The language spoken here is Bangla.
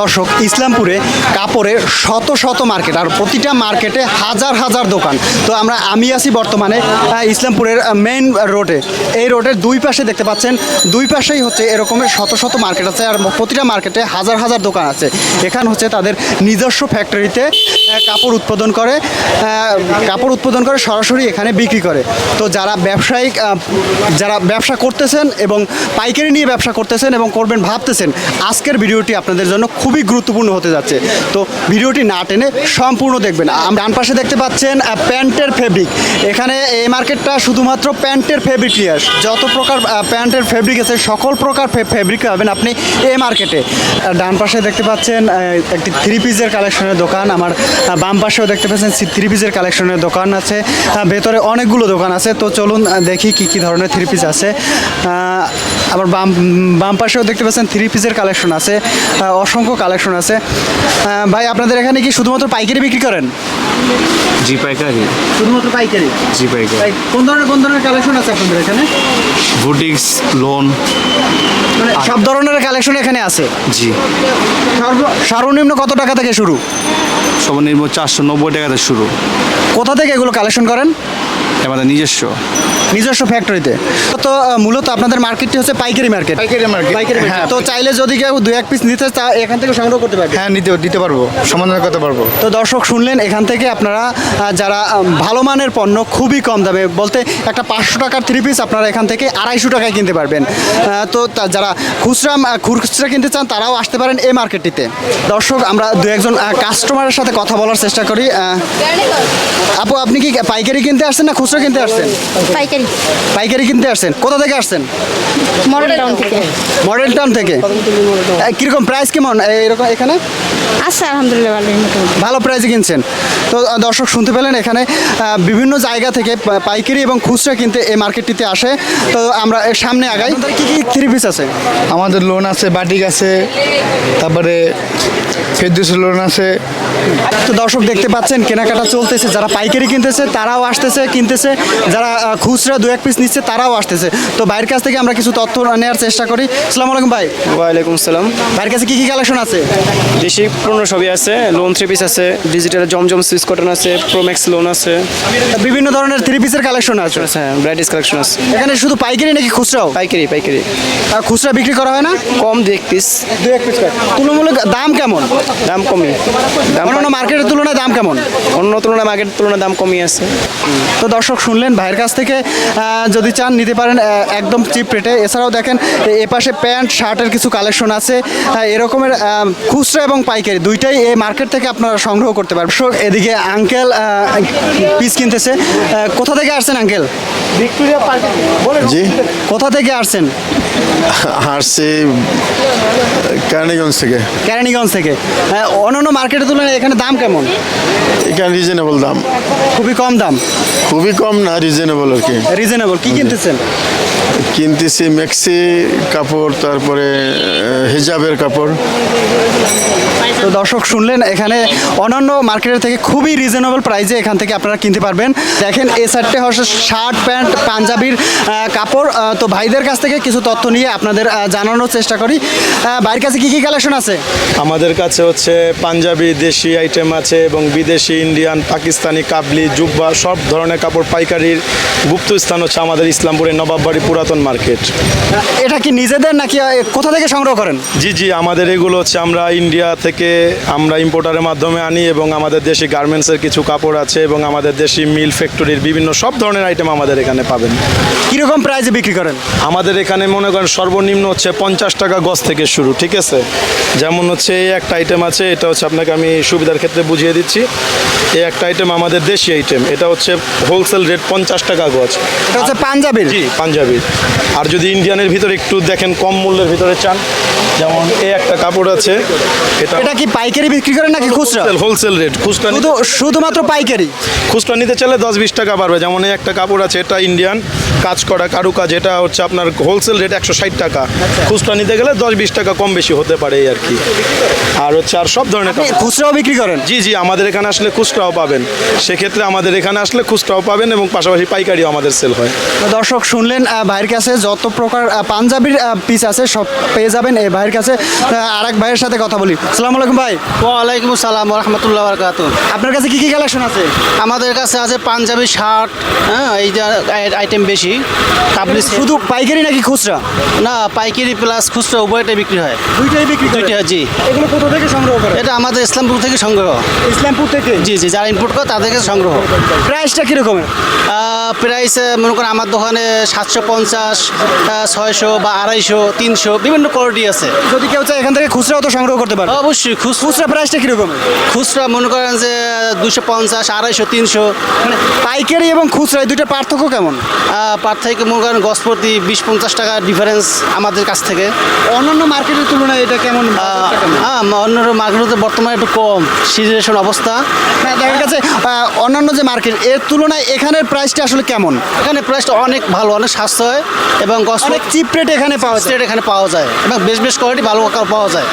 দর্শক, ইসলামপুরে কাপড়ের শত শত মার্কেট আর প্রতিটা মার্কেটে হাজার হাজার দোকান। তো আমরা আমি আছি বর্তমানে ইসলামপুরের মেইন রোডে এই রোডের দুই পাশে দেখতে পাচ্ছেন, দুই পাশেই হচ্ছে এরকমের শত শত মার্কেট আছে আর প্রতিটা মার্কেটে হাজার হাজার দোকান আছে। এখানে হচ্ছে তাদের নিজস্ব ফ্যাক্টরিতে কাপড় উৎপাদন করে কাপড় উৎপাদন করে সরাসরি এখানে বিক্রি করে। তো যারা ব্যবসায়িক যারা ব্যবসা করতেছেন এবং পাইকারি নিয়ে ব্যবসা করতেছেন এবং করবেন ভাবতেছেন, আজকের ভিডিওটি আপনাদের জন্য খুবই গুরুত্বপূর্ণ হতে যাচ্ছে। তো ভিডিওটি না টেনে সম্পূর্ণ দেখবেন। ডান পাশে দেখতে পাচ্ছেন প্যান্টের ফেব্রিক। এখানে এই মার্কেটটা শুধুমাত্র প্যান্টের ফেব্রিক নিয়ে যত প্রকার প্যান্টের ফেব্রিক আছে, সকল প্রকার ফেব্রিক পাবেন আপনি এই মার্কেটে। ডান পাশে দেখতে পাচ্ছেন একটি থ্রি পিসের কালেকশনের দোকান। আমার বাম পাশেও দেখতে পাচ্ছেন থ্রি পিসের কালেকশনের দোকান আছে। ভেতরে অনেকগুলো দোকান আছে। তো চলুন দেখি কি কি ধরনের থ্রি পিস আছে। আবার বাম বাম পাশেও দেখতে পাচ্ছেন থ্রি পিসের কালেকশন আছে অসংখ্য কালেকশন আছে। ভাই আপনাদের এখানে কি শুধুমাত্র পাইকারি বিক্রি করেন? জি পাইকারি। শুধুমাত্র পাইকারি? জি পাইকারি। কোন ধরনের কোন ধরনের কালেকশন আছে আপনাদের এখানে? Boutiques lawn. মানে সব ধরনের কালেকশন এখানে আছে? জি। সর্ব- সর্বনিম্ন কত টাকা থেকে শুরু? সর্বনিম্ন চারশো নব্বই টাকাতে শুরু। কোথা থেকে এগুলো কালেকশন করেন? আমাদের নিজস্ব। নিজস্ব ফ্যাক্টরিতে তো মূলত আপনাদের মার্কেটটি হচ্ছে পাইকারি মার্কেট পাইকারি মার্কেট পাইকারি। হ্যাঁ। তো চাইলে যদি কেউ দুই এক পিস নিতে তা এখান থেকে সংগ্রহ করতে পারবে। হ্যাঁ নিতে দিতে পারব। সমাধান করতে পারব তো দর্শক শুনলেন এখান থেকে আপনারা যারা ভালো মানের পণ্য খুবই কম দামে বলতে একটা পাঁচশো টাকার থ্রি পিস আপনারা এখান থেকে আড়াইশো টাকায় কিনতে পারবেন। তো যারা খুচরা খুচরা কিনতে চান তারাও আসতে পারেন এই মার্কেটটিতে দর্শক আমরা দু একজন কাস্টমারের সাথে কথা বলার চেষ্টা করি। আপু আপনি কি পাইকারি কিনতে আসছেন না খুচরা কিনতে আসছেন? পাইকারি। পাইকারি কিনতে আসছেন? কোথা থেকে আসছেন? মডেল টাউন থেকে। মডেল টাউন থেকে? কীরকম প্রাইস কেমন? এরকম এখানে? আচ্ছা আলহামদুলিল্লাহ ভালোই মোটামুটি। ভালো প্রাইসে কিনছেন। তো দর্শক শুনতে পেলেন এখানে বিভিন্ন জায়গা থেকে পাইকারি এবং খুচরা কিনতে এই মার্কেটটিতে আসে। তো আমরা এর সামনে আগাই। কি কি থ্রি পিস আছে? আমাদের লোন আছে বাটিক আছে তারপরে ফেরদুস লোন আছে। তো দর্শক দেখতে পাচ্ছেন কেনাকাটা চলতেছে। যারা পাইকারি কিনতেছে তারাও আসতেছে কিনতেছে। যারা খুচরা দু এক পিস নিচ্ছে তারাও আসতেছে। তো বাইরের কাছ থেকে আমরা কিছু তথ্য নেওয়ার চেষ্টা করি। আসসালামু আলাইকুম ভাই। ওয়ালাইকুম সালাম ভাইয়ের কাছে কি কি কালেকশন আছে? দেশি পুরনো সবই আছে। লোন থ্রি পিস আছে ডিজিটাল জমজম সুইচ কটন আছে প্রোম্যাক্স লোন আছে। বিভিন্ন ধরনের থ্রি পিসের কালেকশন আছে? হ্যাঁ ব্রাইটিস কালেকশন আছে। এখানে শুধু পাইকারি নাকি খুচরাও? পাইকারি পাইকারি। আর খুচরা বিক্রি করা হয় না? কম দু এক পিস দু এক পিস তুলনামূলক দাম কেমন? দাম কমই। দাম অন্যান্য মার্কেটের তুলনায় দাম কেমন? অন্য তুলনায় মার্কেটের তুলনায় দাম কমই আছে। তো দর্শক শুনলেন ভাইয়ের কাছ থেকে যদি চান নিতে পারেন একদম চিপ রেটে এছাড়াও দেখেন এ পাশে প্যান্ট শার্টের কিছু কালেকশন আছে। এরকমের আহ, খুচরা এবং পাইকারি দুইটাই এই মার্কেট থেকে আপনারা সংগ্রহ করতে পারবেন। সো এদিকে আঙ্কেল পিস কিনতেছে। কোথা থেকে আসছেন আঙ্কেল ভিক্টোরিয়া জি। কোথা থেকে? আসছেন? আসছি কেরানীগঞ্জ থেকে। কেরানীগঞ্জ থেকে। অন্যান্য মার্কেটের তুলনায় এখানে দাম কেমন? এখানে রিজনেবল দাম। খুবই কম দাম। খুবই কম না রিজনেবল আর কি। রিজনেবল কি কিনতেছেন? কিনতেছি মেক্সি কাপড় তারপরে হিজাবের কাপড়। তো দর্শক শুনলেন এখানে অন্যান্য মার্কেটের থেকে খুবই রিজনেবল প্রাইসে এখান থেকে আপনারা কিনতে পারবেন। দেখেন এ সাইডটা হচ্ছে শার্ট প্যান্ট পাঞ্জাবির কাপড়। তো ভাইদের কাছ থেকে কিছু তথ্য নিয়ে আপনাদের জানানোর চেষ্টা করি। ভাইয়ের কাছে কি কি কালেকশন আছে? আমাদের কাছে হচ্ছে পাঞ্জাবি দেশি আইটেম আছে এবং বিদেশি ইন্ডিয়ান পাকিস্তানি কাবলি জুব্বা সব ধরনের কাপড় পাইকারির গুপ্ত স্থান হচ্ছে আমাদের ইসলামপুরের নবাববাড়ি পুরাতন মার্কেট। এটা কি নিজেদের নাকি কোথা থেকে সংগ্রহ করেন? জি জি আমাদের এগুলো হচ্ছে আমরা ইন্ডিয়া থেকে আমরা ইম্পোর্টারের মাধ্যমে আনি এবং আমাদের দেশি গার্মেন্টসের কিছু কাপড় আছে এবং আমাদের দেশি মিল ফ্যাক্টরির বিভিন্ন সব ধরনের আইটেম আমাদের এখানে পাবেন। কীরকম প্রাইসে বিক্রি করেন? আমাদের এখানে মনে করেন সর্বনিম্ন হচ্ছে পঞ্চাশ টাকা গজ থেকে শুরু ঠিক আছে? যেমন হচ্ছে এই একটা আইটেম আছে এটা হচ্ছে আপনাকে আমি সুবিধার ক্ষেত্রে বুঝিয়ে দিচ্ছি। এই একটা আইটেম আমাদের দেশি আইটেম এটা হচ্ছে হোলসেল রেট পঞ্চাশ টাকা গজ। এটা হচ্ছে পাঞ্জাবির? জি পাঞ্জাবির। আর যদি ইন্ডিয়ানের ভিতরে একটু দেখেন কম মূল্যের ভিতরে চান যেমন এই একটা কাপড় আছে এটা এটা কি পাইকারি বিক্রি করেন নাকি খুচরা? হোলসেল রেট খুচরা শুধু শুধুমাত্র পাইকারি? খুচরা নিতে চাইলে দশ বিশ টাকা পারবে যেমন এই একটা কাপড় আছে এটা ইন্ডিয়ান কাজ করা কারু কাজ এটা হচ্ছে আপনার হোলসেল রেট একশো ষাট টাকা। খুচরা নিতে গেলে দশ বিশ টাকা কম বেশি হতে পারে এই আর কি। আর হচ্ছে আর সব ধরনের আপনি খুচরাও বিক্রি করেন? জি জি আমাদের এখানে আসলে খুচরাও পাবেন। সেক্ষেত্রে আমাদের এখানে আসলে খুচরাও পাবেন এবং পাশাপাশি পাইকারিও আমাদের সেল হয়। দর্শক শুনলেন ভাইয়ের কাছে যত প্রকার পাঞ্জাবির পিস আছে সব পেয়ে যাবেন। এই ভাইয়ের ভাইয়ের কাছে আহ, আরেক ভাইয়ের সাথে কথা বলি। সালাম আলাইকুম ভাই। ওয়ালাইকুম আসসালাম রহমতুল্লাহ বরকাত আপনার কাছে কি কি কালেকশন আছে? আমাদের কাছে আছে পাঞ্জাবি শার্ট হ্যাঁ এই যে আইটেম বেশি। set। শুধু পাইকারি নাকি খুচরা? না পাইকারি প্লাস খুচরা উভয়টাই বিক্রি হয়। দুইটাই বিক্রি করে? দুইটা জি। এগুলো কোথা থেকে সংগ্রহ করে? এটা আমাদের ইসলামপুর থেকে সংগ্রহ। ইসলামপুর থেকে? জি জি যারা ইম্পোর্ট করে তাদের কাছে সংগ্রহ। প্রাইসটা কিরকমের? প্রাইস মনে করেন আমার দোকানে সাতশো পঞ্চাশ ছয়শো বা আড়াইশো তিনশো বিভিন্ন কোয়ালিটি আছে। যদি কেউ চায় এখান থেকে খুচরাও তো সংগ্রহ করতে পারে অবশ্যই খুচরা। প্রাইসটা কীরকম? খুচরা মনে করেন যে দুশো পঞ্চাশ আড়াইশো তিনশো। মানে পাইকারি এবং খুচরা এই দুইটা পার্থক্য কেমন? পার্থক্য মনে করেন গসপতি বিশ পঞ্চাশ টাকা ডিফারেন্স আমাদের কাছ থেকে। অন্যান্য মার্কেটের তুলনায় এটা কেমন? হ্যাঁ অন্য মার্কেটে বর্তমানে একটু কম সিচুয়েশন অবস্থা। না, দেখা গেছে অন্যান্য যে মার্কেট এর তুলনায় এখানের প্রাইসটা আসলে কেমন? এখানে প্রাইসটা অনেক ভালো অনেক সাশ্রয় এবং অনেক চিপ রেট এখানে পাওয়া যায়। এখানে পাওয়া যায় এবং বেশ বেশ কোয়ালিটি ভালো পাওয়া যায়।